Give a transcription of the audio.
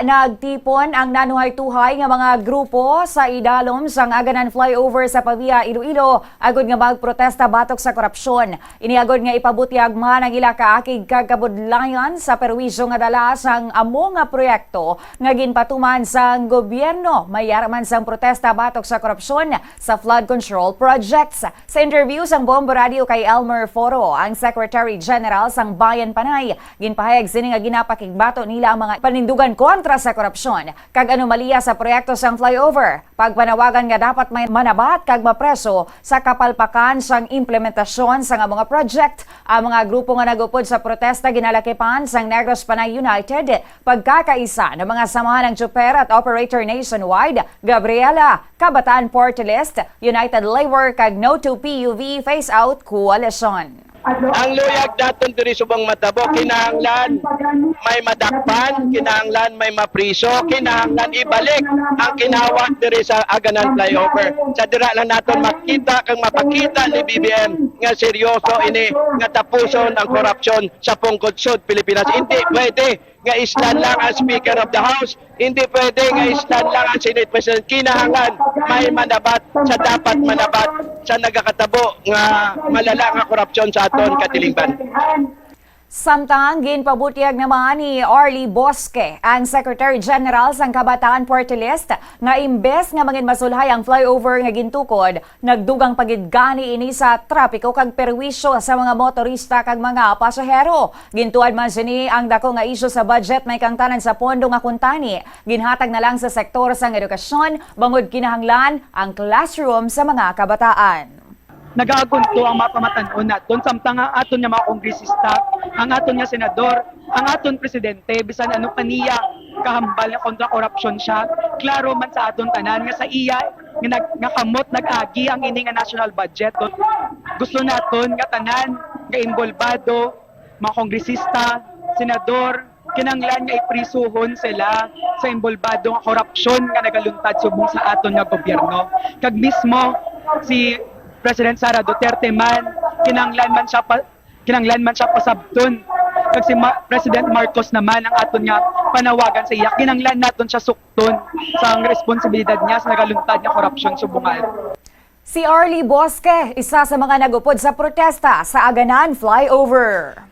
nagtipon ang nanuhay-tuhay nga mga grupo sa idalom sang aganan flyover sa Pavia, Iloilo agod nga magprotesta batok sa korupsyon. Iniagod nga ipabutyag man ang ila kaakig kagkabudlayan sa perwisyo nga dala sang amo nga proyekto nga ginpatuman sang gobyerno mayaraman sang protesta batok sa korupsyon sa flood control projects. Sa interview sang Bombo Radio kay Elmer Foro, ang Secretary General sang Bayan Panay, ginpahayag sini nga ginapakigbato nila ang mga panindugan kontra sa korupsyon kag anomalya sa proyekto sang flyover. Pagpanawagan nga dapat may manabat kag mapreso sa kapalpakan sang implementasyon sang mga project. Ang mga grupo nga nagupod sa protesta ginalakipan sang Negros Panay United pagkakaisa ng mga samahan ng Chuper at Operator Nationwide, Gabriela, Kabataan Port List, United Labor kag No to PUV Face Out Coalition. Ang luyag daton diri subang matabo kinahanglan may madakpan, kinahanglan may mapriso, kinahanglan ibalik ang kinawa diri sa Aganan flyover. Sa dira lang naton makita kang mapakita ni BBM nga seryoso ini nga tapuson ang korupsyon sa Pungkod Sud, Pilipinas. Hindi pwede nga islan lang ang Speaker of the House, hindi pwede nga islan lang ang Senate President. Kinahanglan may manabat sa dapat manabat sa nagakatabo nga malala nga korupsyon sa aton katilingban. Samtang ginpabutyag naman ni Arlie Bosque, ang Secretary General sang Kabataan Party List, nga imbes nga mangin masulhay ang flyover nga gintukod, nagdugang pagidgani ini sa trapiko kag perwisyo sa mga motorista kag mga pasahero. Gintuad man sini ang dako nga isyu sa budget may kangtanan sa pondo nga kuntani. Ginhatag na lang sa sektor sang edukasyon, bangod kinahanglan ang classroom sa mga kabataan. Nagagunto ang mapamatanon naton samtang ang aton nga mga kongresista, ang aton nga senador, ang aton presidente bisan ano kaniya kahambal nga kontra korupsyon siya. Klaro man sa aton tanan nga sa iya nga, nag, nga kamot nag-agi ang ini nga national budget. Gusto naton nga tanan nga involvado mga kongresista, senador, kinanglan nga iprisuhon sila sa involvado nga korupsyon nga nagaluntad subong sa aton nga gobyerno. Kag mismo si President Sara Duterte man kinanglan man siya pa, kinanglan man siya pasabton kag si Ma- President Marcos naman ang aton nga panawagan sa iya kinanglan naton siya sukton sa ang responsibilidad niya sa nagaluntad nga korupsyon subungan Si Arlie Bosque, isa sa mga nagupod sa protesta sa Aganan Flyover.